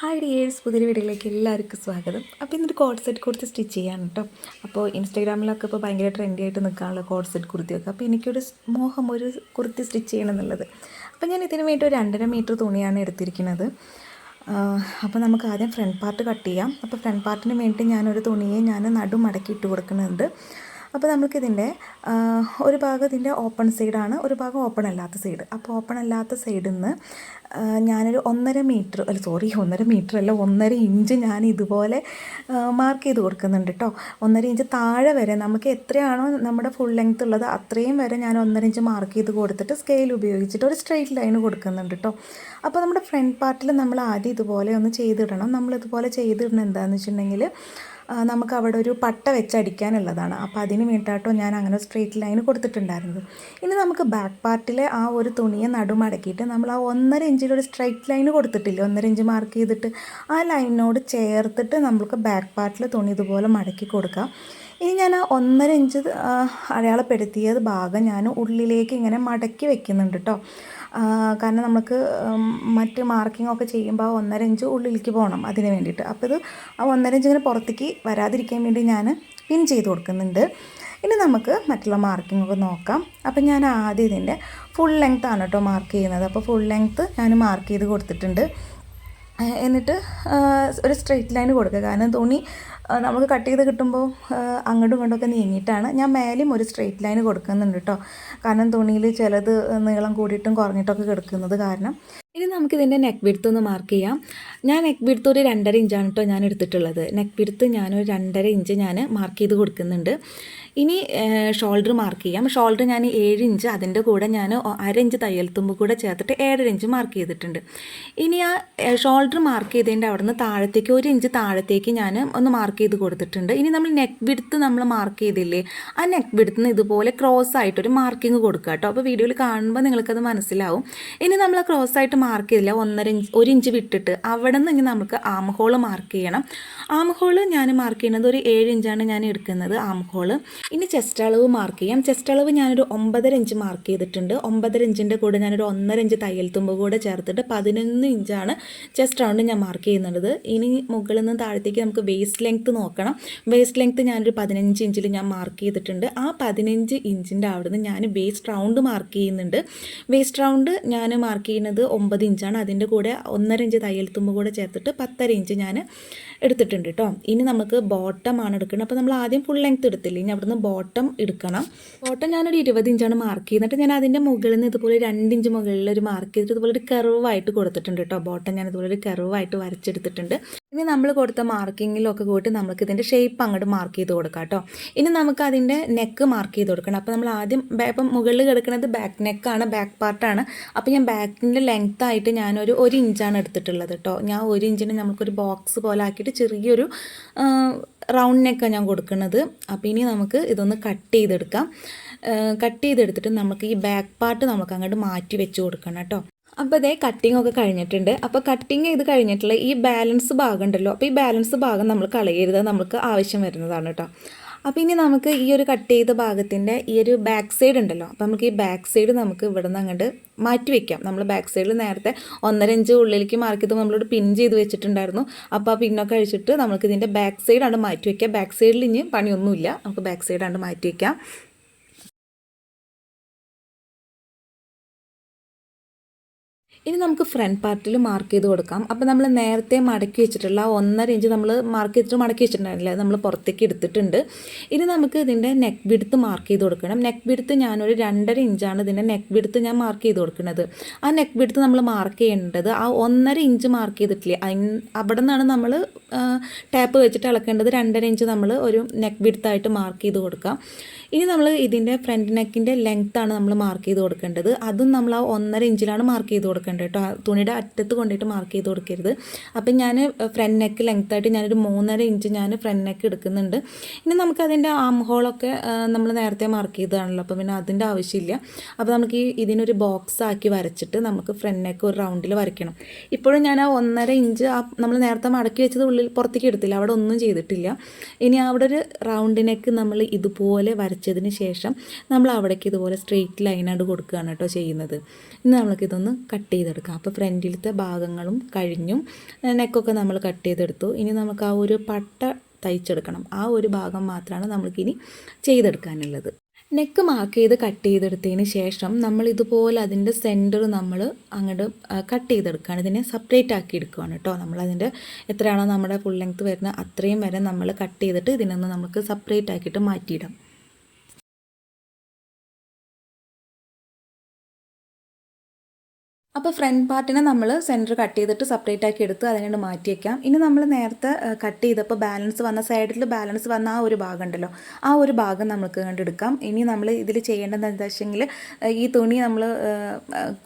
Hi dears പുതിയ വീഡിയോയിലേക്ക് എല്ലാവർക്കും സ്വാഗതം. അപ്പോൾ ഇന്നൊരു കോഡ് സെറ്റ് കുർത്തി സ്റ്റിച്ച് ചെയ്യാണ് കേട്ടോ അപ്പോൾ ഇൻസ്റ്റാഗ്രാമിലൊക്കെ ഇപ്പോൾ ഭയങ്കര ട്രെൻഡി ആയിട്ട് നിൽക്കാനുള്ള കോഡ് സെറ്റ് കുർത്തിയൊക്കെ അപ്പോൾ എനിക്കൊരു മോഹം ഒരു കുർത്തി സ്റ്റിച്ച് ചെയ്യണം എന്നുള്ളത്. അപ്പോൾ ഞാൻ ഇതിന് വേണ്ടി ഒരു രണ്ടര മീറ്റർ തുണിയാണ് എടുത്തിരിക്കുന്നത്. അപ്പോൾ നമുക്ക് ആദ്യം ഫ്രണ്ട് പാർട്ട് കട്ട് ചെയ്യാം. അപ്പോൾ ഫ്രണ്ട് പാർട്ടിന് വേണ്ടി ഞാനൊരു തുണിയെ ഞാൻ നടു മടക്കി ഇട്ട് കൊടുക്കുന്നുണ്ട്. അപ്പോൾ നമുക്കിതിന്റെ ഒരു ഭാഗം ഇതിന്റെ ഓപ്പൺ സൈഡാണ് ഒരു ഭാഗം ഓപ്പൺ അല്ലാത്ത സൈഡ് അപ്പോൾ ഓപ്പൺ അല്ലാത്ത സൈഡിൽ നിന്ന് ഞാനൊരു ഒന്നര മീറ്റർ അല്ല സോറി ഒന്നര മീറ്റർ അല്ല ഒന്നര ഇഞ്ച് ഞാൻ ഇതുപോലെ മാർക്ക് ചെയ്ത് കൊടുക്കുന്നുണ്ട് കേട്ടോ ഒന്നര ഇഞ്ച് താഴെ വരെ നമുക്ക് എത്രയാണോ നമ്മുടെ ഫുൾ ലെങ്ത് ഉള്ളത് അത്രയും വരെ ഞാൻ ഒന്നര ഇഞ്ച് മാർക്ക് ചെയ്ത് കൊടുത്തിട്ട് സ്കെയിൽ ഉപയോഗിച്ചിട്ട് ഒരു സ്ട്രെയിറ്റ് ലൈൻ കൊടുക്കുന്നുണ്ട് കേട്ടോ അപ്പോൾ നമ്മുടെ ഫ്രണ്ട് പാർട്ടിൽ നമ്മൾ ആദ്യം ഇതുപോലെ ഒന്ന് ചെയ്തിടണം. നമ്മൾ ഇതുപോലെ ചെയ്തിടണം എന്താണെന്ന് വെച്ചിട്ടുണ്ടെങ്കിൽ നമുക്ക് അവിടെ ഒരു പട്ട വെച്ചടിക്കാനുള്ളതാണ് അപ്പോൾ അതിന് വേണ്ടിയിട്ടോ ഞാൻ അങ്ങനെ സ്ട്രെയിറ്റ് ലൈൻ കൊടുത്തിട്ടുണ്ടായിരുന്നത്. ഇനി നമുക്ക് ബാക്ക് പാർട്ടിലെ ആ ഒരു തുണിയെ നടുമടക്കിയിട്ട് നമ്മൾ ആ ഒന്നര ഇഞ്ചിൽ ഒരു സ്ട്രെയിറ്റ് ലൈൻ കൊടുത്തിട്ടില്ല? ഒന്നര ഇഞ്ച് മാർക്ക് ചെയ്തിട്ട് ആ ലൈനിനോട് ചേർത്തിട്ട് നമുക്ക് ബാക്ക് പാർട്ടിൽ തുണി ഇതുപോലെ മടക്കി കൊടുക്കാം. ഇനി ഞാൻ ആ ഒന്നര ഇഞ്ച് അടയാളപ്പെടുത്തിയത് ഭാഗം ഞാൻ ഉള്ളിലേക്ക് ഇങ്ങനെ മടക്കി വെക്കുന്നുണ്ട് കേട്ടോ കാരണം നമുക്ക് മറ്റ് മാർക്കിംഗ് ഒക്കെ ചെയ്യുമ്പോൾ ഒന്നര ഇഞ്ച് ഉള്ളിലേക്ക് പോകണം അതിന് വേണ്ടിയിട്ട്. അപ്പോൾ ഇത് ആ ഒന്നര ഇഞ്ച് ഇങ്ങനെ പുറത്തേക്ക് വരാതിരിക്കാൻ വേണ്ടി ഞാൻ പിൻ ചെയ്ത് കൊടുക്കുന്നുണ്ട്. ഇനി നമുക്ക് മറ്റുള്ള മാർക്കിംഗ് ഒക്കെ നോക്കാം. അപ്പോൾ ഞാൻ ആദ്യം ഇതിന്റെ ഫുൾ ലെങ്ത് ആണ് കേട്ടോ മാർക്ക് ചെയ്യുന്നത്. അപ്പോൾ ഫുൾ ലെങ്ത്ത് ഞാൻ മാർക്ക് ചെയ്ത് കൊടുത്തിട്ടുണ്ട്. എന്നിട്ട് ഒരു സ്ട്രെയിറ്റ് ലൈൻ കൊടുക്കുക. കാരണം തുണി നമുക്ക് കട്ട് ചെയ്ത് കിട്ടുമ്പോൾ അങ്ങോട്ടും ഇങ്ങോട്ടും നീങ്ങിയിട്ടാണ്. ഞാൻ മേലെയും ഒരു സ്ട്രെയിറ്റ് ലൈൻ കൊടുക്കുന്നുണ്ട് കേട്ടോ കാരണം തുണിയിൽ ചിലത് നീളം കൂടിയിട്ടും കുറഞ്ഞിട്ടൊക്കെ കിടക്കുന്നത് കാരണം. ഇനി നമുക്കിതിന്റെ നെക്ക് വിടുത്ത് ഒന്ന് മാർക്ക് ചെയ്യാം. ഞാൻ നെക്ക് വിടുത്ത് ഒരു രണ്ടര ഇഞ്ചാണ് കേട്ടോ ഞാൻ എടുത്തിട്ടുള്ളത്. നെക്ക് വിടുത്ത് ഞാനൊരു രണ്ടര ഇഞ്ച് ഞാൻ മാർക്ക് ചെയ്ത് കൊടുക്കുന്നുണ്ട്. ഇനി ഷോൾഡർ മാർക്ക് ചെയ്യാം. ഷോൾഡർ ഞാൻ ഏഴ് ഇഞ്ച് അതിന്റെ കൂടെ ഞാൻ അര ഇഞ്ച് തയ്യൽ തുമ്പ് കൂടെ ചേർത്തിട്ട് ഏഴര ഇഞ്ച് മാർക്ക് ചെയ്തിട്ടുണ്ട്. ഇനി ആ ഷോൾഡർ മാർക്ക് ചെയ്തതിന്റെ അവിടെ നിന്ന് താഴത്തേക്ക് ഒരു ഇഞ്ച് താഴത്തേക്ക് ഞാൻ ഒന്ന് മാർക്ക് ചെയ്ത് കൊടുത്തിട്ടുണ്ട്. ഇനി നമ്മൾ നെക്ക് വിടുത്ത് നമ്മൾ മാർക്ക് ചെയ്തില്ലേ? ആ നെക്ക് വിടുത്ത് നിന്ന് ഇതുപോലെ ക്രോസ് ആയിട്ടൊരു മാർക്കിങ് കൊടുക്കുക കേട്ടോ അപ്പോൾ വീഡിയോയിൽ കാണുമ്പോൾ നിങ്ങൾക്കത് മനസ്സിലാവും. ഇനി നമ്മൾ ക്രോസ് ആയിട്ട് മാർക്ക് ചെയ്തില്ല. ഒന്നര ഇഞ്ച് ഒരു ഇഞ്ച് വിട്ടിട്ട് അവിടെ നിന്ന് നമുക്ക് ആം മാർക്ക് ചെയ്യണം. ആം ഞാൻ മാർക്ക് ചെയ്യുന്നത് ഒരു ഏഴ് ഇഞ്ചാണ് ഞാൻ എടുക്കുന്നത് ആം ഇനി ചെസ്റ്റ് അളവ് മാർക്ക് ചെയ്യാം. ചെസ്റ്റ് അളവ് ഞാനൊരു ഒമ്പതര ഇഞ്ച് മാർക്ക് ചെയ്തിട്ടുണ്ട്. ഒമ്പതര ഇഞ്ചിന്റെ കൂടെ ഞാനൊരു ഒന്നര ഇഞ്ച് തയ്യൽ തുമ്പ് കൂടെ ചേർത്തിട്ട് പതിനൊന്ന് ഇഞ്ചാണ് ചെസ്റ്റ് റൗണ്ട് ഞാൻ മാർക്ക് ചെയ്യുന്നത്. ഇനി മുകളിൽ നിന്ന് താഴത്തേക്ക് നമുക്ക് വേസ്റ്റ് ലെങ്ത്ത് നോക്കണം. വേസ്റ്റ് ലെങ്ത്ത് ഞാനൊരു പതിനഞ്ച് ഇഞ്ചിൽ ഞാൻ മാർക്ക് ചെയ്തിട്ടുണ്ട്. ആ പതിനഞ്ച് ഇഞ്ചിന്റെ അവിടുന്ന് ഞാൻ വേസ്റ്റ് റൗണ്ട് മാർക്ക് ചെയ്യുന്നുണ്ട്. വേസ്റ്റ് റൗണ്ട് ഞാൻ മാർക്ക് ചെയ്യുന്നത് ഒമ്പത് ഇഞ്ചാണ് അതിന്റെ കൂടെ ഒന്നര ഇഞ്ച് തയ്യൽ തുമ്പ് കൂടെ ചേർത്തിട്ട് പത്തര ഇഞ്ച് ഞാൻ എടുത്തിട്ടുണ്ട് കേട്ടോ. ഇനി നമുക്ക് ബോട്ടം ആണ് എടുക്കുന്നത്. അപ്പോൾ നമ്മൾ ആദ്യം ഫുൾ ലെങ്ത് എടുത്തില്ല? ഇനി അവിടുന്ന് ബോട്ടം എടുക്കണം. ബോട്ടം ഞാനൊരു ഇരുപത് ഇഞ്ചാണ് മാർക്ക് ചെയ്യുന്നത് ഞാൻ അതിന്റെ മുകളിൽ നിന്ന് ഇതുപോലെ രണ്ട് ഇഞ്ച് മുകളിൽ ഒരു മാർക്ക് ചെയ്തിട്ട് ഇതുപോലെ ഒരു കർവായിട്ട് കൊടുത്തിട്ടുണ്ട് കേട്ടോ. ബോട്ടം ഞാൻ ഇതുപോലെ ഒരു കർവായിട്ട് വരച്ചെടുത്തിട്ടുണ്ട്. ഇനി നമ്മൾ കൊടുത്ത മാർക്കിങ്ങിലൊക്കെ കൂട്ടി നമുക്ക് ഇതിന്റെ ഷേപ്പ് അങ്ങോട്ട് മാർക്ക് ചെയ്ത് കൊടുക്കാം കേട്ടോ ഇനി നമുക്ക് അതിന്റെ നെക്ക് മാർക്ക് ചെയ്ത് കൊടുക്കണം. അപ്പോൾ നമ്മൾ ആദ്യം ഇപ്പം മുകളിൽ കിടക്കുന്നത് ബാക്ക് നെക്കാണ് ബാക്ക് പാർട്ടാണ് അപ്പോൾ ഞാൻ ബാക്കിന്റെ ലെങ്ത് ആയിട്ട് ഞാനൊരു ഒരു ഇഞ്ചാണ് എടുത്തിട്ടുള്ളത് കേട്ടോ ഞാൻ ഒരു ഇഞ്ചിന് നമുക്കൊരു ബോക്സ് പോലെ ആക്കിയിട്ട് ചെറിയൊരു റൗണ്ട് നെക്കാണ് ഞാൻ കൊടുക്കുന്നത്. അപ്പോൾ ഇനി നമുക്ക് ഇതൊന്ന് കട്ട് ചെയ്തെടുക്കാം. കട്ട് ചെയ്തെടുത്തിട്ട് നമുക്ക് ഈ ബാക്ക് പാർട്ട് നമുക്ക് അങ്ങോട്ട് മാറ്റി വെച്ച് കൊടുക്കണം കേട്ടോ അപ്പോൾ ഇതേ കട്ടിംഗ് ഒക്കെ കഴിഞ്ഞിട്ടുണ്ട്. അപ്പോൾ കട്ടിങ് ചെയ്ത് കഴിഞ്ഞിട്ടുള്ള ഈ ബാലൻസ് ഭാഗം ഉണ്ടല്ലോ. അപ്പോൾ ഈ ബാലൻസ് ഭാഗം നമ്മൾ കളയരുത്. നമുക്ക് ആവശ്യം വരുന്നതാണ് കേട്ടോ അപ്പോൾ ഇനി നമുക്ക് ഈ ഒരു കട്ട് ചെയ്ത ഭാഗത്തിന്റെ ഈ ഒരു ബാക്ക് സൈഡ് ഉണ്ടല്ലോ. അപ്പോൾ നമുക്ക് ഈ ബാക്ക് സൈഡ് നമുക്ക് ഇവിടെ നിന്ന് അങ്ങോട്ട് മാറ്റി വയ്ക്കാം നമ്മൾ ബാക്ക് സൈഡിൽ നേരത്തെ ഒന്നര ഇഞ്ച് ഉള്ളിലേക്ക് മാർക്ക് ചെയ്ത് നമ്മളോട് പിൻ ചെയ്ത് വെച്ചിട്ടുണ്ടായിരുന്നു. അപ്പോൾ ആ പിന്നൊക്കെ അഴിച്ചിട്ട് നമുക്ക് ഇതിന്റെ ബാക്ക് സൈഡാണ് മാറ്റി വയ്ക്കുക ബാക്ക് സൈഡിൽ ഇനി പണിയൊന്നുമില്ല. നമുക്ക് ബാക്ക് സൈഡാണ് മാറ്റി വെക്കാം. ഇനി നമുക്ക് ഫ്രണ്ട് പാർട്ടിൽ മാർക്ക് ചെയ്ത് കൊടുക്കാം. അപ്പോൾ നമ്മൾ നേരത്തെ മടക്കി വെച്ചിട്ടുള്ള ഒന്നര ഇഞ്ച് നമ്മൾ മാർക്ക് ചെയ്തിട്ട് മടക്കി വെച്ചിട്ടുണ്ടായിരുന്നില്ല? നമ്മൾ പുറത്തേക്ക് എടുത്തിട്ടുണ്ട്. ഇനി നമുക്ക് ഇതിന്റെ നെക്ക് വിടുത്ത് മാർക്ക് ചെയ്ത് കൊടുക്കണം. നെക്ക് വിടുത്ത് ഞാനൊരു രണ്ടര ഇഞ്ചാണ് ഇതിന്റെ നെക്ക് വിടുത്ത് ഞാൻ മാർക്ക് ചെയ്ത് കൊടുക്കുന്നത്. ആ നെക്ക് വിടുത്ത് നമ്മൾ മാർക്ക് ചെയ്യേണ്ടത് ആ ഒന്നര ഇഞ്ച് മാർക്ക് ചെയ്തിട്ടില്ലേ? അവിടെ നിന്നാണ് നമ്മൾ ടാപ്പ് വെച്ചിട്ട് അളക്കേണ്ടത് രണ്ടര ഇഞ്ച് നമ്മൾ ഒരു നെക്ക് വിടുത്തായിട്ട് മാർക്ക് ചെയ്ത് കൊടുക്കാം. ഇനി നമ്മൾ ഇതിന്റെ ഫ്രണ്ട് നെക്കിന്റെ ലെങ്ത്താണ് നമ്മൾ മാർക്ക് ചെയ്ത് കൊടുക്കേണ്ടത്. അതും നമ്മൾ ആ ഒന്നര ഇഞ്ചിലാണ് മാർക്ക് ചെയ്ത് കൊടുക്കേണ്ടത്. കേട്ടോ തുണിയുടെ അറ്റത്ത് കൊണ്ടിട്ട് മാർക്ക് ചെയ്ത് കൊടുക്കരുത്. അപ്പം ഞാൻ ഫ്രണ്ട് നെക്ക് ലെങ്ത്തായിട്ട് ഞാനൊരു മൂന്നര ഇഞ്ച് ഞാൻ ഫ്രണ്ട് നെക്ക് എടുക്കുന്നുണ്ട്. ഇനി നമുക്കതിന്റെ ആം ഹോളൊക്കെ നമ്മൾ നേരത്തെ മാർക്ക് ചെയ്തതാണല്ലോ. അപ്പോൾ പിന്നെ അതിന്റെ ആവശ്യമില്ല. അപ്പോൾ നമുക്ക് ഈ ഇതിനൊരു ബോക്സ് ആക്കി വരച്ചിട്ട് നമുക്ക് ഫ്രണ്ട് നെക്ക് ഒരു റൗണ്ടിൽ വരയ്ക്കണം. ഇപ്പോഴും ഞാൻ ആ ഒന്നര ഇഞ്ച് ആ നമ്മൾ നേരത്തെ മടക്കി വെച്ചത് ഉള്ളിൽ പുറത്തേക്ക് എടുത്തില്ല. അവിടെ ഒന്നും ചെയ്തിട്ടില്ല. ഇനി അവിടെ ഒരു റൗണ്ട് നെക്ക് നമ്മൾ ഇതുപോലെ വരച്ചതിന് ശേഷം നമ്മൾ അവിടേക്ക് ഇതുപോലെ സ്ട്രെയിറ്റ് ലൈനായിട്ട് കൊടുക്കുകയാണ് കേട്ടോ ചെയ്യുന്നത്. ഇന്ന് നമുക്കിതൊന്ന് കട്ട് ചെയ്തെടുക്കാം. അപ്പോൾ ഫ്രണ്ടിലത്തെ ഭാഗങ്ങളും കഴിഞ്ഞും നെക്കൊക്കെ നമ്മൾ കട്ട് ചെയ്തെടുത്തു. ഇനി നമുക്ക് ആ ഒരു പട്ട തയ്ച്ചെടുക്കണം. ആ ഒരു ഭാഗം മാത്രമാണ് നമ്മൾക്കിനി ചെയ്തെടുക്കാനുള്ളത്. നെക്ക് മാർക്ക് ചെയ്ത് കട്ട് ചെയ്തെടുത്തതിന് ശേഷം നമ്മൾ ഇതുപോലെ അതിന്റെ സെന്റർ നമ്മൾ അങ്ങോട്ട് കട്ട് ചെയ്തെടുക്കുകയാണ്. ഇതിനെ സെപ്പറേറ്റ് ആക്കി എടുക്കുകയാണ് കേട്ടോ. നമ്മളതിന്റെ എത്രയാണോ നമ്മുടെ ഫുൾ ലെങ്ത് വരുന്നത് അത്രയും വരെ നമ്മൾ കട്ട് ചെയ്തിട്ട് ഇതിനൊന്ന് നമുക്ക് സെപ്പറേറ്റ് ആക്കിയിട്ട് മാറ്റിയിടാം. അപ്പോൾ ഫ്രണ്ട് പാർട്ടിനെ നമ്മൾ സെന്റർ കട്ട് ചെയ്തിട്ട് സെപ്പറേറ്റ് ആക്കി എടുത്ത് അതിനോട് മാറ്റി വയ്ക്കാം ഇനി നമ്മൾ നേരത്തെ കട്ട് ചെയ്തപ്പോൾ ബാലൻസ് വന്ന സൈഡിൽ ബാലൻസ് വന്ന ആ ഒരു ഭാഗം ഉണ്ടല്ലോ ആ ഒരു ഭാഗം നമുക്ക് കണ്ടെടുക്കാം ഇനി നമ്മൾ ഇതിൽ ചെയ്യേണ്ടത് എന്താ വെച്ചെങ്കിൽ ഈ തുണി നമ്മൾ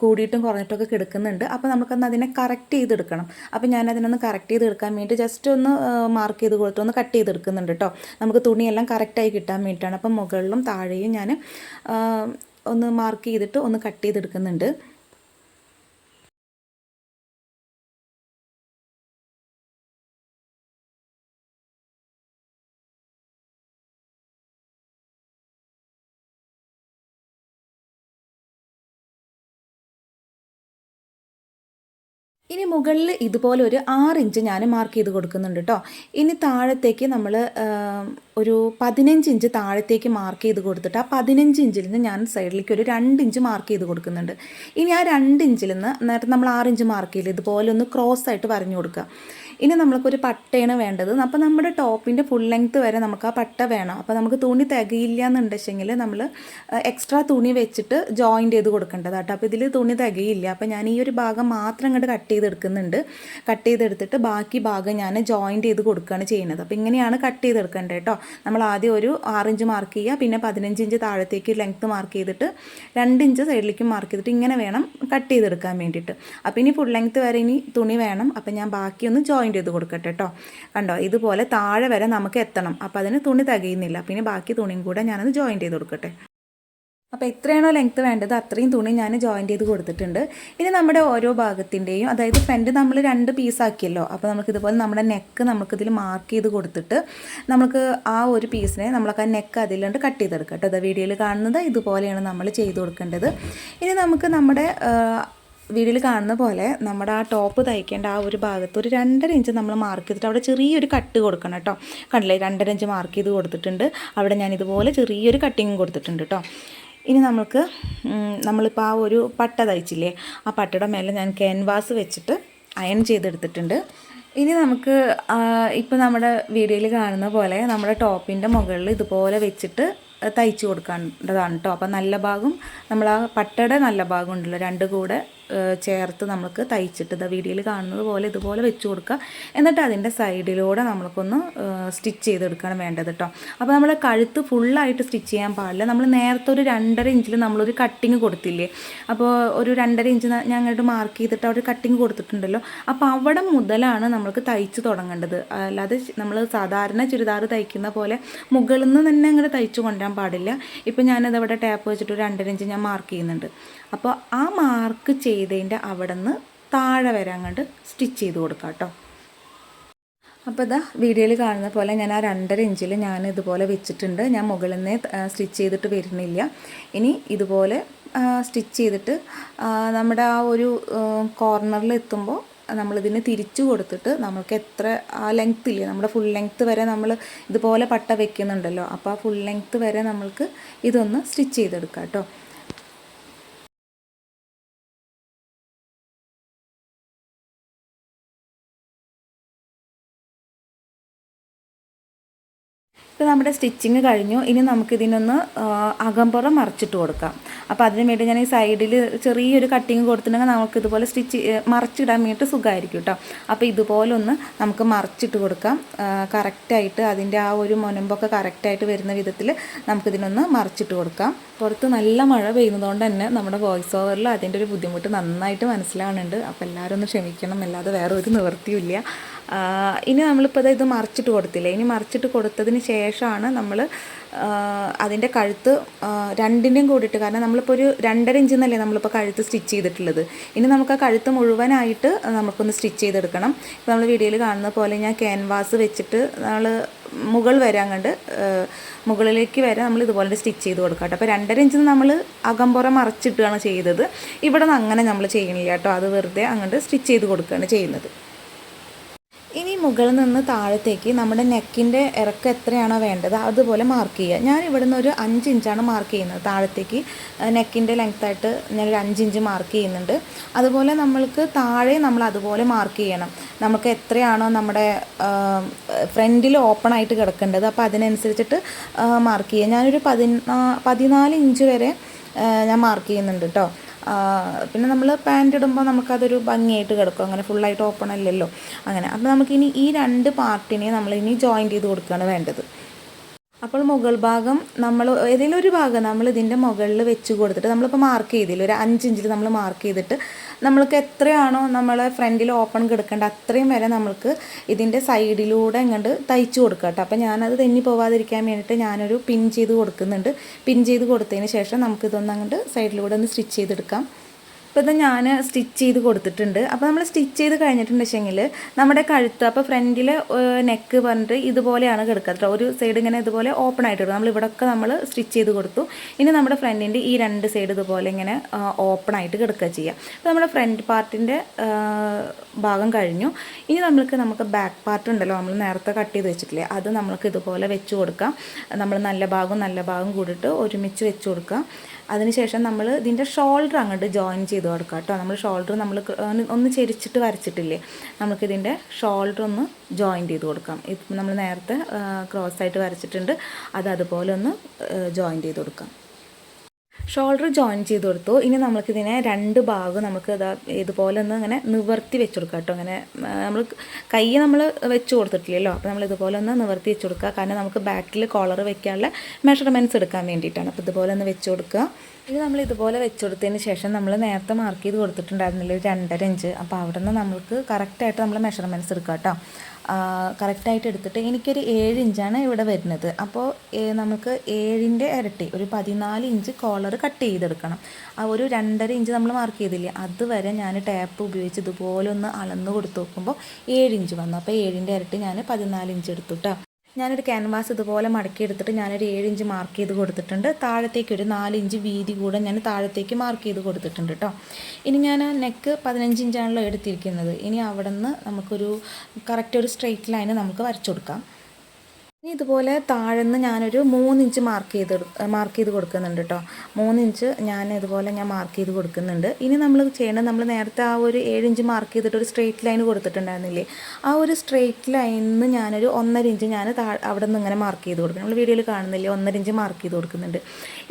കൂടിയിട്ടും കുറഞ്ഞിട്ടൊക്കെ കിടക്കുന്നുണ്ട്. അപ്പോൾ നമുക്കൊന്ന് അതിനെ കറക്റ്റ് ചെയ്തെടുക്കണം. അപ്പോൾ ഞാൻ അതിനൊന്ന് കറക്റ്റ് ചെയ്തെടുക്കാൻ വേണ്ടി ജസ്റ്റ് ഒന്ന് മാർക്ക് ചെയ്ത് കൊടുത്ത് ഒന്ന് കട്ട് ചെയ്തെടുക്കുന്നുണ്ട് കേട്ടോ നമുക്ക് തുണിയെല്ലാം കറക്റ്റായി കിട്ടാൻ വേണ്ടിയിട്ടാണ്. അപ്പം മുകളിലും താഴെയും ഞാൻ ഒന്ന് മാർക്ക് ചെയ്തിട്ട് ഒന്ന് കട്ട് ചെയ്തെടുക്കുന്നുണ്ട്. ഇനി മുകളിൽ ഇതുപോലെ ഒരു ആറ് ഇഞ്ച് ഞാൻ മാർക്ക് ചെയ്ത് കൊടുക്കുന്നുണ്ട് കേട്ടോ ഇനി താഴത്തേക്ക് നമ്മൾ ഒരു പതിനഞ്ച് ഇഞ്ച് താഴത്തേക്ക് മാർക്ക് ചെയ്ത് കൊടുത്തിട്ട് ആ പതിനഞ്ച് ഇഞ്ചിൽ നിന്ന് ഞാൻ സൈഡിലേക്ക് ഒരു രണ്ട് ഇഞ്ച് മാർക്ക് ചെയ്ത് കൊടുക്കുന്നുണ്ട്. ഇനി ആ രണ്ട് ഇഞ്ചിൽ നിന്ന് നേരത്തെ നമ്മൾ ആറ് ഇഞ്ച് മാർക്ക് ചെയ്യില്ല ഇതുപോലെ ഒന്ന് ക്രോസ് ആയിട്ട് വരഞ്ഞു കൊടുക്കുക ഇനി നമ്മൾക്കൊരു പട്ടയാണ് വേണ്ടത്. അപ്പോൾ നമ്മുടെ ടോപ്പിന്റെ ഫുൾ ലെങ്ത്ത് വരെ നമുക്ക് ആ പട്ട വേണം. അപ്പോൾ നമുക്ക് തുണി തികയില്ല എന്നുണ്ടെങ്കിൽ നമ്മൾ എക്സ്ട്രാ തുണി വെച്ചിട്ട് ജോയിന്റ് ചെയ്ത് കൊടുക്കേണ്ടത് കേട്ടോ. അപ്പോൾ ഇതിൽ തുണി തികയില്ല. അപ്പോൾ ഞാൻ ഈ ഒരു ഭാഗം മാത്രം ഇങ്ങോട്ട് കട്ട് ചെയ്തെടുക്കുന്നുണ്ട്. കട്ട് ചെയ്തെടുത്തിട്ട് ബാക്കി ഭാഗം ഞാൻ ജോയിന്റ് ചെയ്ത് കൊടുക്കുകയാണ് ചെയ്യുന്നത്. അപ്പോൾ ഇങ്ങനെയാണ് കട്ട് ചെയ്തെടുക്കേണ്ടത് കേട്ടോ. നമ്മൾ ആദ്യം ഒരു ആറിഞ്ച് മാർക്ക് ചെയ്യുക. പിന്നെ പതിനഞ്ച് ഇഞ്ച് താഴത്തേക്ക് ലെങ്ത്ത് മാർക്ക് ചെയ്തിട്ട് രണ്ട് ഇഞ്ച് സൈഡിലേക്കും മാർക്ക് ചെയ്തിട്ട് ഇങ്ങനെ വേണം കട്ട് ചെയ്തെടുക്കാൻ വേണ്ടിയിട്ട്. അപ്പോൾ ഇനി ഫുൾ ലെങ്ത്ത് വരെ ഇനി തുണി വേണം. അപ്പോൾ ഞാൻ ബാക്കിയൊന്ന് ജോയിൻ ജോയിന്റ് ചെയ്ത് കൊടുക്കട്ടെ കേട്ടോ കണ്ടോ? ഇതുപോലെ താഴെ വരെ നമുക്ക് എത്തണം. അപ്പോൾ അതിന് തുണി തികയുന്നില്ല. പിന്നെ ബാക്കി തുണിയും കൂടെ ഞാനത് ജോയിന്റ് ചെയ്ത് കൊടുക്കട്ടെ. അപ്പോൾ എത്രയാണോ ലെങ്ത്ത് വേണ്ടത്? അത്രയും തുണി ഞാൻ ജോയിന്റ് ചെയ്ത് കൊടുത്തിട്ടുണ്ട്. ഇനി നമ്മുടെ ഓരോ ഭാഗത്തിന്റെയും അതായത് ഫ്രണ്ട് നമ്മൾ രണ്ട് പീസാക്കിയല്ലോ അപ്പോൾ നമുക്ക് ഇതുപോലെ നമ്മുടെ നെക്ക് നമുക്കിതിൽ മാർക്ക് ചെയ്ത് കൊടുത്തിട്ട് നമുക്ക് ആ ഒരു പീസിനെ നമ്മളൊക്കെ ആ നെക്ക് അതിലുണ്ട് കട്ട് ചെയ്തെടുക്കാം കേട്ടോ അത് വീഡിയോയിൽ കാണുന്നത് ഇതുപോലെയാണ് നമ്മൾ ചെയ്ത് കൊടുക്കേണ്ടത്. ഇനി നമുക്ക് നമ്മുടെ വീഡിയോയിൽ കാണുന്ന പോലെ നമ്മുടെ ആ ടോപ്പ് തയ്ക്കേണ്ട ആ ഒരു ഭാഗത്ത് ഒരു രണ്ടര ഇഞ്ച് നമ്മൾ മാർക്ക് ചെയ്തിട്ട് അവിടെ ചെറിയൊരു കട്ട് കൊടുക്കണം കേട്ടോ. കണ്ടില്ലേ? രണ്ടര ഇഞ്ച് മാർക്ക് ചെയ്ത് കൊടുത്തിട്ടുണ്ട്. അവിടെ ഞാൻ ഇതുപോലെ ചെറിയൊരു കട്ടിങ് കൊടുത്തിട്ടുണ്ട് കേട്ടോ. ഇനി നമുക്ക് നമ്മളിപ്പോൾ ആ ഒരു പട്ട തയ്ച്ചില്ലേ? ആ പട്ടയുടെ മേലെ ഞാൻ ക്യാൻവാസ് വെച്ചിട്ട് അയൺ ചെയ്തെടുത്തിട്ടുണ്ട്. ഇനി നമുക്ക് ഇപ്പോൾ നമ്മുടെ വീഡിയോയിൽ കാണുന്ന പോലെ നമ്മുടെ ടോപ്പിന്റെ മുകളിൽ ഇതുപോലെ വെച്ചിട്ട് തയ്ച്ചു കൊടുക്കേണ്ടതാണ് കേട്ടോ. അപ്പോൾ നല്ല ഭാഗം നമ്മൾ ആ പട്ടയുടെ നല്ല ഭാഗം ഉണ്ടല്ലോ രണ്ട് കൂടെ ചേർത്ത് നമുക്ക് തയ്ച്ചിട്ട് വീഡിയോയിൽ കാണുന്നത് പോലെ ഇതുപോലെ വെച്ച് കൊടുക്കുക. എന്നിട്ട് അതിന്റെ സൈഡിലൂടെ നമ്മൾക്കൊന്ന് സ്റ്റിച്ച് ചെയ്തെടുക്കുകയാണ് വേണ്ടത് കേട്ടോ. അപ്പോൾ നമ്മൾ കഴുത്ത് ഫുള്ളായിട്ട് സ്റ്റിച്ച് ചെയ്യാൻ പാടില്ല. നമ്മൾ നേരത്തെ ഒരു രണ്ടര ഇഞ്ചിൽ നമ്മളൊരു കട്ടിങ് കൊടുത്തില്ലേ? അപ്പോൾ ഒരു രണ്ടര ഇഞ്ച് ഞങ്ങളുടെ മാർക്ക് ചെയ്തിട്ട് അവിടെ കട്ടിങ് കൊടുത്തിട്ടുണ്ടല്ലോ. അപ്പോൾ അവിടെ മുതലാണ് നമ്മൾക്ക് തയ്ച്ച് തുടങ്ങേണ്ടത്. അല്ലാതെ നമ്മൾ സാധാരണ ചുരിദാർ തയ്ക്കുന്ന പോലെ മുകളിൽ നിന്ന് തന്നെ അങ്ങോട്ട് തയ്ച്ച് കൊണ്ടുവരാൻ പാടില്ല. ഇപ്പോൾ ഞാനത് അവിടെ ടാപ്പ് വെച്ചിട്ട് ഒരു രണ്ടര ഇഞ്ച് ഞാൻ മാർക്ക് ചെയ്യുന്നുണ്ട്. അപ്പോൾ ആ മാർക്ക് ചെയ്തതിന്റെ അവിടെ നിന്ന് താഴെ വരെ അങ്ങോട്ട് സ്റ്റിച്ച് ചെയ്ത് കൊടുക്കാം കേട്ടോ. അപ്പോൾ ഇതാ വീഡിയോയിൽ കാണുന്ന പോലെ ഞാൻ ആ രണ്ടര ഇഞ്ചിൽ ഞാൻ ഇതുപോലെ വെച്ചിട്ടുണ്ട്. ഞാൻ മുകളിൽ നിന്നേ സ്റ്റിച്ച് ചെയ്തിട്ട് വരുന്നില്ല. ഇനി ഇതുപോലെ സ്റ്റിച്ച് ചെയ്തിട്ട് നമ്മുടെ ആ ഒരു കോർണറിൽ എത്തുമ്പോൾ നമ്മളിതിനെ തിരിച്ചു കൊടുത്തിട്ട് നമുക്ക് എത്ര ആ ലെങ്ത്ത് ഇല്ലേ? നമ്മുടെ ഫുൾ ലെങ്ത്ത് വരെ നമ്മൾ ഇതുപോലെ പട്ട വെക്കുന്നുണ്ടല്ലോ. അപ്പോൾ ആ ഫുൾ ലെങ്ത്ത് വരെ നമ്മൾക്ക് ഇതൊന്ന് സ്റ്റിച്ച് ചെയ്തെടുക്കാം കേട്ടോ. ഇപ്പോൾ നമ്മുടെ സ്റ്റിച്ചിങ് കഴിഞ്ഞു. ഇനി നമുക്കിതിനൊന്ന് അകമ്പുറം മറിച്ചിട്ട് കൊടുക്കാം. അപ്പോൾ അതിന് വേണ്ടി ഞാൻ ഈ സൈഡിൽ ചെറിയൊരു കട്ടിങ് കൊടുത്തിട്ടുണ്ടെങ്കിൽ നമുക്ക് ഇതുപോലെ സ്റ്റിച്ച് മറിച്ചിടാൻ വേണ്ടിയിട്ട് സുഖമായിരിക്കും കേട്ടോ. അപ്പോൾ ഇതുപോലെ ഒന്ന് നമുക്ക് മറിച്ചിട്ട് കൊടുക്കാം. കറക്റ്റായിട്ട് അതിന്റെ ആ ഒരു മുനമ്പൊക്കെ കറക്റ്റായിട്ട് വരുന്ന വിധത്തിൽ നമുക്കിതിനൊന്ന് മറിച്ചിട്ട് കൊടുക്കാം. പുറത്ത് നല്ല മഴ പെയ്യുന്നതുകൊണ്ട് തന്നെ നമ്മുടെ വോയിസ് ഓവറിൽ അതിന്റെ ഒരു ബുദ്ധിമുട്ട് നന്നായിട്ട് മനസ്സിലാവുന്നുണ്ട്. അപ്പോൾ എല്ലാവരും ഒന്ന് ക്ഷമിക്കണം. അല്ലാതെ വേറെ ഒരു നിവൃത്തിയില്ല ഇനി നമ്മളിപ്പോൾ ഇത് മറിച്ചിട്ട് കൊടുത്തില്ല? ഇനി മറിച്ചിട്ട് കൊടുത്തതിന് ശേഷമാണ് നമ്മൾ അതിന്റെ കഴുത്ത് രണ്ടിന്റെയും കൂടിയിട്ട്. കാരണം നമ്മളിപ്പോൾ ഒരു രണ്ടര ഇഞ്ച് എന്നല്ലേ നമ്മളിപ്പോൾ കഴുത്ത് സ്റ്റിച്ച് ചെയ്തിട്ടുള്ളത്. ഇനി നമുക്ക് ആ കഴുത്ത് മുഴുവനായിട്ട് നമുക്കൊന്ന് സ്റ്റിച്ച് ചെയ്തെടുക്കണം. ഇപ്പോൾ നമ്മൾ വീഡിയോയിൽ കാണുന്ന പോലെ ഞാൻ ക്യാൻവാസ് വെച്ചിട്ട് നമ്മൾ മുകൾ വരാൻ കണ്ട് മുകളിലേക്ക് വരെ നമ്മൾ ഇതുപോലെ സ്റ്റിച്ച് ചെയ്ത് കൊടുക്കാം കേട്ടോ. അപ്പോൾ രണ്ടര ഇഞ്ചിന് നമ്മൾ അകമ്പുറം മറച്ചിട്ടാണ് ചെയ്തത്. ഇവിടെ നിന്ന് അങ്ങനെ നമ്മൾ ചെയ്യണില്ല കേട്ടോ. അത് വെറുതെ അങ്ങോട്ട് സ്റ്റിച്ച് ചെയ്ത് കൊടുക്കുകയാണ് ചെയ്യുന്നത്. മുകളിൽ നിന്ന് താഴത്തേക്ക് നമ്മുടെ നെക്കിന്റെ ഇറക്കം എത്രയാണോ വേണ്ടത് അതുപോലെ മാർക്ക് ചെയ്യുക. ഞാൻ ഇവിടെ നിന്ന് ഒരു അഞ്ച് ഇഞ്ചാണ് മാർക്ക് ചെയ്യുന്നത്. താഴത്തേക്ക് നെക്കിന്റെ ലെങ്ത്തായിട്ട് ഞാനൊരു അഞ്ച് ഇഞ്ച് മാർക്ക് ചെയ്യുന്നുണ്ട്. അതുപോലെ നമ്മൾക്ക് താഴെ നമ്മൾ അതുപോലെ മാർക്ക് ചെയ്യണം. നമുക്ക് എത്രയാണോ നമ്മുടെ ഫ്രണ്ടിൽ ഓപ്പൺ ആയിട്ട് കിടക്കേണ്ടത് അപ്പോൾ അതിനനുസരിച്ചിട്ട് മാർക്ക് ചെയ്യുക. ഞാനൊരു പതിനാ പതിനാല് ഇഞ്ച് വരെ ഞാൻ മാർക്ക് ചെയ്യുന്നുണ്ട് കേട്ടോ. പിന്നെ നമ്മൾ പാന്റ് ഇടുമ്പോൾ നമുക്കതൊരു ഭംഗിയായിട്ട് കിടക്കും. അങ്ങനെ ഫുള്ളായിട്ട് ഓപ്പൺ അല്ലല്ലോ. അങ്ങനെ. അപ്പോൾ നമുക്കിനി ഈ രണ്ട് പാർട്ടിനെ നമ്മളിനി ജോയിന്റ് ചെയ്ത് കൊടുക്കുകയാണ് വേണ്ടത്. അപ്പോൾ മുകൾ ഭാഗം നമ്മൾ ഏതെങ്കിലും ഒരു ഭാഗം നമ്മൾ ഇതിന്റെ മുകളിൽ വെച്ച് കൊടുത്തിട്ട് നമ്മളിപ്പോൾ മാർക്ക് ചെയ്തില്ല? ഒരു അഞ്ച് ഇഞ്ചിൽ നമ്മൾ മാർക്ക് ചെയ്തിട്ട് നമ്മൾക്ക് എത്രയാണോ നമ്മളെ ഫ്രണ്ടിൽ ഓപ്പൺ കിടക്കേണ്ട അത്രയും വരെ നമ്മൾക്ക് ഇതിന്റെ സൈഡിലൂടെ ഇങ്ങോട്ട് തയ്ച്ചു കൊടുക്കുക കേട്ടോ. അപ്പോൾ ഞാനത് തെന്നി പോവാതിരിക്കാൻ വേണ്ടിയിട്ട് ഞാനൊരു പിൻ ചെയ്ത് കൊടുക്കുന്നുണ്ട്. പിൻ ചെയ്ത് കൊടുത്തതിന് ശേഷം നമുക്കിതൊന്നങ്ങോട്ട് സൈഡിലൂടെ ഒന്ന് സ്റ്റിച്ച് ചെയ്തെടുക്കാം. ഇപ്പോൾ ഇത് ഞാൻ സ്റ്റിച്ച് ചെയ്ത് കൊടുത്തിട്ടുണ്ട്. അപ്പോൾ നമ്മൾ സ്റ്റിച്ച് ചെയ്ത് കഴിഞ്ഞിട്ടുണ്ടെങ്കിൽ നമ്മുടെ കഴുത്ത് അപ്പോൾ ഫ്രണ്ടിൽ നെക്ക് പറഞ്ഞിട്ട് ഇതുപോലെയാണ് കിടക്കുക ഒരു സൈഡ് ഇങ്ങനെ ഇതുപോലെ ഓപ്പൺ ആയിട്ട് നമ്മൾ ഇവിടെയൊക്കെ നമ്മൾ സ്റ്റിച്ച് ചെയ്ത് കൊടുത്തു. ഇനി നമ്മുടെ ഫ്രണ്ടിന്റെ ഈ രണ്ട് സൈഡ് ഇതുപോലെ ഇങ്ങനെ ഓപ്പൺ ആയിട്ട് കിടക്കുക ചെയ്യുക അപ്പോൾ നമ്മുടെ ഫ്രണ്ട് പാർട്ടിന്റെ ഭാഗം കഴിഞ്ഞു. ഇനി നമ്മൾക്ക് നമുക്ക് ബാക്ക് പാർട്ട് ഉണ്ടല്ലോ നമ്മൾ നേരത്തെ കട്ട് ചെയ്ത് വെച്ചിട്ടില്ലേ അത് നമ്മൾക്ക് ഇതുപോലെ വെച്ച് കൊടുക്കാം. നമ്മൾ നല്ല ഭാഗവും നല്ല ഭാഗം കൂടിയിട്ട് ഒരുമിച്ച് വെച്ച് കൊടുക്കാം. അതിനുശേഷം നമ്മൾ ഇതിന്റെ ഷോൾഡർ അങ്ങോട്ട് ജോയിൻ ചെയ്ത് കൊടുക്കുക കേട്ടോ. നമ്മൾ ഷോൾഡർ നമ്മൾ ഒന്ന് ചെരിച്ചിട്ട് വരച്ചിട്ടില്ലേ? നമുക്കിതിന്റെ ഷോൾഡർ ഒന്ന് ജോയിൻ ചെയ്ത് കൊടുക്കാം. ഇപ്പം നമ്മൾ നേരത്തെ ക്രോസ് ആയിട്ട് വരച്ചിട്ടുണ്ട്. അത് അതുപോലെ ഒന്ന് ജോയിൻ ചെയ്ത് കൊടുക്കാം. ഷോൾഡർ ജോയിൻ ചെയ്ത് കൊടുത്തു. ഇനി നമുക്കിതിനെ രണ്ട് ഭാഗം നമുക്ക് ഇതാ ഇതുപോലെ ഒന്ന് അങ്ങനെ നിവർത്തി വെച്ച് കൊടുക്കുക കേട്ടോ. അങ്ങനെ നമ്മൾ കൈ നമ്മൾ വെച്ച് കൊടുത്തിട്ടില്ലല്ലോ. അപ്പോൾ നമ്മൾ ഇതുപോലെ ഒന്ന് നിവർത്തി വെച്ച് കൊടുക്കുക. കാരണം നമുക്ക് ബാക്കിൽ കോളർ വെക്കാനുള്ള മെഷർമെന്റ്സ് എടുക്കാൻ വേണ്ടിയിട്ടാണ്. അപ്പോൾ ഇതുപോലെ ഒന്ന് വെച്ച് കൊടുക്കുക. ഇത് നമ്മൾ ഇതുപോലെ വെച്ച് കൊടുത്തതിന് ശേഷം നമ്മൾ നേരത്തെ മാർക്ക് ചെയ്ത് കൊടുത്തിട്ടുണ്ടായിരുന്നില്ല? ഒരു രണ്ടര ഇഞ്ച് അപ്പോൾ അവിടെ നിന്ന് നമുക്ക് കറക്റ്റായിട്ട് നമ്മൾ മെഷർമെന്റ്സ് എടുക്കുക കേട്ടോ. കറക്റ്റായിട്ട് എടുത്തിട്ട് എനിക്കൊരു ഏഴ് ഇഞ്ചാണ് ഇവിടെ വരുന്നത്. അപ്പോൾ നമുക്ക് ഏഴിന്റെ ഇരട്ടി ഒരു പതിനാല് ഇഞ്ച് കോളർ കട്ട് ചെയ്തെടുക്കണം. ആ ഒരു രണ്ടര ഇഞ്ച് നമ്മൾ മാർക്ക് ചെയ്തില്ലേ അതുവരെ ഞാൻ ടാപ്പ് ഉപയോഗിച്ച് ഇതുപോലെ ഒന്ന് അളന്ന് കൊടുത്ത് നോക്കുമ്പോൾ ഏഴ് ഇഞ്ച് വന്നു. അപ്പോൾ ഏഴിന്റെ ഇരട്ടി ഞാൻ പതിനാല് ഇഞ്ച് എടുത്തു കേട്ടോ ഞാനൊരു ക്യാൻവാസ് ഇതുപോലെ മടക്കി എടുത്തിട്ട് ഞാനൊരു ഏഴ് ഇഞ്ച് മാർക്ക് ചെയ്ത് കൊടുത്തിട്ടുണ്ട്. താഴത്തേക്ക് ഒരു നാല് ഇഞ്ച് വീതി കൂടെ ഞാൻ താഴത്തേക്ക് മാർക്ക് ചെയ്ത് കൊടുത്തിട്ടുണ്ട് കേട്ടോ ഇനി ഞാൻ നെക്ക് പതിനഞ്ച് ഇഞ്ചാണല്ലോ എടുത്തിരിക്കുന്നത്. ഇനി അവിടെ നിന്ന് നമുക്കൊരു കറക്റ്റ് ഒരു സ്ട്രെയിറ്റ് ലൈന് നമുക്ക് വരച്ചു കൊടുക്കാം. ഇനി ഇതുപോലെ താഴെന്ന് ഞാനൊരു മൂന്നിഞ്ച് മാർക്ക് ചെയ്ത് മാർക്ക് ചെയ്ത് കൊടുക്കുന്നുണ്ട് കേട്ടോ മൂന്നിഞ്ച് ഞാൻ ഇതുപോലെ ഞാൻ മാർക്ക് ചെയ്ത് കൊടുക്കുന്നുണ്ട്. ഇനി നമ്മൾ ചെയ്യേണ്ടത് നമ്മൾ നേരത്തെ ആ ഒരു ഏഴിഞ്ച് മാർക്ക് ചെയ്തിട്ട് ഒരു ലൈൻ കൊടുത്തിട്ടുണ്ടായിരുന്നില്ലേ? ആ ഒരു സ്ട്രെയിറ്റ് ലൈനിന്ന് ഞാനൊരു ഒന്നര ഇഞ്ച് ഞാൻ താ അവിടെ നിന്ന് ഇങ്ങനെ മാർക്ക് ചെയ്ത് കൊടുക്കും നമ്മൾ വീഡിയോയിൽ കാണുന്നില്ലേ? ഒന്നര ഇഞ്ച് മാർക്ക് ചെയ്ത് കൊടുക്കുന്നുണ്ട്.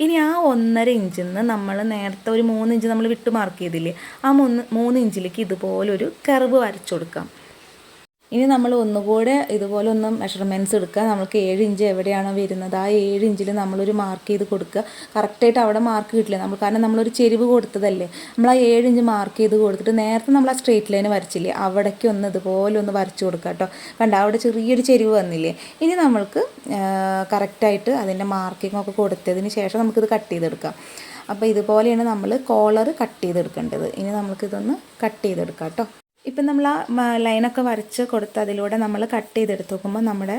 ഇനി ആ ഒന്നര ഇഞ്ചിൽ നിന്ന് നമ്മൾ നേരത്തെ ഒരു മൂന്നിഞ്ച് നമ്മൾ വിട്ട് മാർക്ക് ചെയ്തില്ലേ? ആ മൂന്ന് മൂന്ന് ഇഞ്ചിലേക്ക് ഇതുപോലെ ഒരു കർവ് വരച്ചു കൊടുക്കാം. ഇനി നമ്മൾ ഒന്നുകൂടെ ഇതുപോലെ ഒന്ന് മെഷർമെന്റ്സ് എടുക്കുക. നമുക്ക് ഏഴ് ഇഞ്ച് എവിടെയാണോ വരുന്നത്. ആ ഏഴ് ഇഞ്ചിൽ നമ്മളൊരു മാർക്ക് ചെയ്ത് കൊടുക്കുക. കറക്റ്റായിട്ട് അവിടെ മാർക്ക് കിട്ടില്ല. നമ്മൾ കാരണം നമ്മളൊരു ചെരിവ് കൊടുത്തതല്ലേ. നമ്മൾ ആ ഏഴ് ഇഞ്ച് മാർക്ക് ചെയ്ത് കൊടുത്തിട്ട് നേരത്തെ നമ്മൾ ആ സ്ട്രേറ്റ് ലൈൻ വരച്ചില്ലേ? അവിടേക്ക് ഒന്ന് ഇതുപോലെ ഒന്ന് വരച്ചു കൊടുക്കുക കേട്ടോ. കണ്ട? അവിടെ ചെറിയൊരു ചെരിവ് വന്നില്ലേ? ഇനി നമ്മൾക്ക് കറക്റ്റായിട്ട് അതിന്റെ മാർക്കിംഗ് ഒക്കെ കൊടുത്തതിന് ശേഷം നമുക്കിത് കട്ട് ചെയ്തെടുക്കാം. അപ്പോൾ ഇതുപോലെയാണ് നമ്മൾ കോളർ കട്ട് ചെയ്തെടുക്കേണ്ടത്. ഇനി നമുക്കിതൊന്ന് കട്ട് ചെയ്തെടുക്കാം കേട്ടോ. ഇപ്പം നമ്മൾ ആ ലൈനൊക്കെ വരച്ച് കൊടുത്ത് അതിലൂടെ നമ്മൾ കട്ട് ചെയ്തെടുത്ത് നോക്കുമ്പോൾ നമ്മുടെ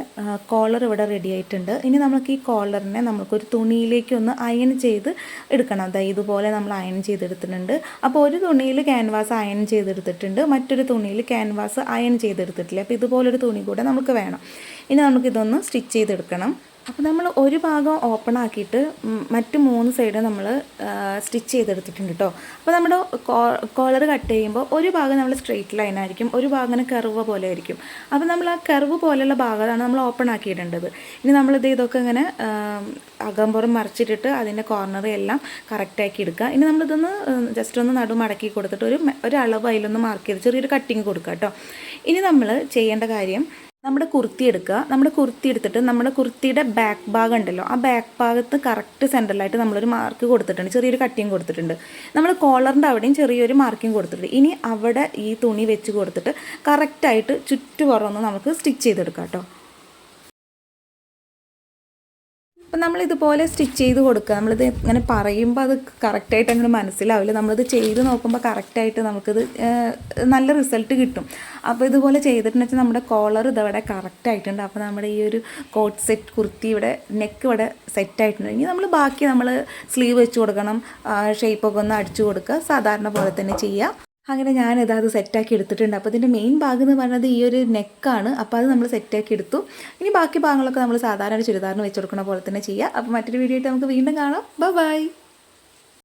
കോളർ ഇവിടെ റെഡി ആയിട്ടുണ്ട്. ഇനി നമുക്ക് ഈ കോളറിനെ നമുക്കൊരു തുണിയിലേക്ക് ഒന്ന് അയൺ ചെയ്ത് എടുക്കണം. അതായത് ഇതുപോലെ നമ്മൾ അയൺ ചെയ്തെടുത്തിട്ടുണ്ട്. അപ്പോൾ ഒരു തുണിയിൽ ക്യാൻവാസ് അയൺ ചെയ്തെടുത്തിട്ടുണ്ട്. മറ്റൊരു തുണിയിൽ ക്യാൻവാസ് അയൺ ചെയ്തെടുത്തിട്ടില്ല. അപ്പോൾ ഇതുപോലൊരു തുണി കൂടെ നമുക്ക് വേണം. ഇനി നമുക്കിതൊന്ന് സ്റ്റിച്ച് ചെയ്തെടുക്കണം. അപ്പോൾ നമ്മൾ ഒരു ഭാഗം ഓപ്പൺ ആക്കിയിട്ട് മറ്റ് മൂന്ന് സൈഡ് നമ്മൾ സ്റ്റിച്ച് ചെയ്തെടുത്തിട്ടുണ്ട് കേട്ടോ അപ്പോൾ നമ്മുടെ കോളർ കട്ട് ചെയ്യുമ്പോൾ ഒരു ഭാഗം നമ്മൾ സ്ട്രെയിറ്റ് ലൈൻ ആയിരിക്കും ഒരു ഭാഗം കർവ് പോലെ ആയിരിക്കും. അപ്പോൾ നമ്മൾ ആ കർവ് പോലെയുള്ള ഭാഗമാണ് നമ്മൾ ഓപ്പൺ ആക്കിയിടേണ്ടത്. ഇനി നമ്മളിത് ഇതൊക്കെ ഇങ്ങനെ അകമ്പുറം മറിച്ചിട്ടിട്ട് അതിന്റെ കോർണർ എല്ലാം കറക്റ്റാക്കി എടുക്കുക. ഇനി നമ്മളിതൊന്ന് ജസ്റ്റ് ഒന്ന് നടു മടക്കി കൊടുത്തിട്ട് ഒരു ഒരു അളവ് അതിലൊന്ന് മാർക്ക് ചെയ്ത് ചെറിയൊരു കട്ടിങ് കൊടുക്കുക കേട്ടോ ഇനി നമ്മൾ ചെയ്യേണ്ട കാര്യം നമ്മുടെ കുർത്തി എടുക്കുക. നമ്മുടെ കുർത്തി എടുത്തിട്ട് നമ്മുടെ കുർത്തിയുടെ ബാക്ക് ഭാഗം ഉണ്ടല്ലോ. ആ ബാക്ക് ഭാഗത്ത് കറക്റ്റ് സെന്ററിലായിട്ട് നമ്മളൊരു മാർക്ക് കൊടുത്തിട്ടുണ്ട്. ചെറിയൊരു കട്ടിയും കൊടുത്തിട്ടുണ്ട്. നമ്മൾ കോളറിന്റെ അവിടെയും ചെറിയൊരു മാർക്കിങ് കൊടുത്തിട്ടുണ്ട്. ഇനി അവിടെ ഈ തുണി വെച്ച് കൊടുത്തിട്ട് കറക്റ്റായിട്ട് ചുറ്റുപുറമൊന്ന് നമുക്ക് സ്റ്റിച്ച് ചെയ്തെടുക്കാം കേട്ടോ. അപ്പം നമ്മളിതുപോലെ സ്റ്റിച്ച് ചെയ്ത് കൊടുക്കുക. നമ്മളിത് ഇങ്ങനെ പറയുമ്പോൾ അത് കറക്റ്റായിട്ട് അങ്ങനെ മനസ്സിലാവില്ല. നമ്മളിത് ചെയ്ത് നോക്കുമ്പോൾ കറക്റ്റായിട്ട് നമുക്കിത് നല്ല റിസൾട്ട് കിട്ടും. അപ്പോൾ ഇതുപോലെ ചെയ്തിട്ടുണ്ടെന്ന് വെച്ചാൽ നമ്മുടെ കോളർ ഇതവിടെ കറക്റ്റായിട്ടുണ്ട്. അപ്പോൾ നമ്മുടെ ഈ ഒരു കോട്ട് സെറ്റ് കുർത്തി ഇവിടെ നെക്ക് ഇവിടെ സെറ്റായിട്ടുണ്ട്. ഇനി നമ്മൾ ബാക്കി നമ്മൾ സ്ലീവ് വെച്ച് കൊടുക്കണം. ഷേപ്പൊക്കെ ഒന്ന് അടിച്ചു കൊടുക്കുക. സാധാരണ പോലെ തന്നെ ചെയ്യുക അങ്ങനെ ഞാനിത് അത് സെറ്റാക്കി എടുത്തിട്ടുണ്ട്. അപ്പോൾ ഇതിന്റെ മെയിൻ ഭാഗം എന്ന് പറയുന്നത് ഈ ഒരു നെക്കാണ്. അപ്പോൾ അത് നമ്മൾ സെറ്റാക്കി എടുത്തു. ഇനി ബാക്കി ഭാഗങ്ങളൊക്കെ നമ്മൾ സാധാരണ ഒരു ചുരിദാറിന് വെച്ച് കൊടുക്കുന്ന പോലെ തന്നെ ചെയ്യുക അപ്പോൾ മറ്റൊരു വീഡിയോ ആയിട്ട് നമുക്ക് വീണ്ടും കാണാം. ബൈ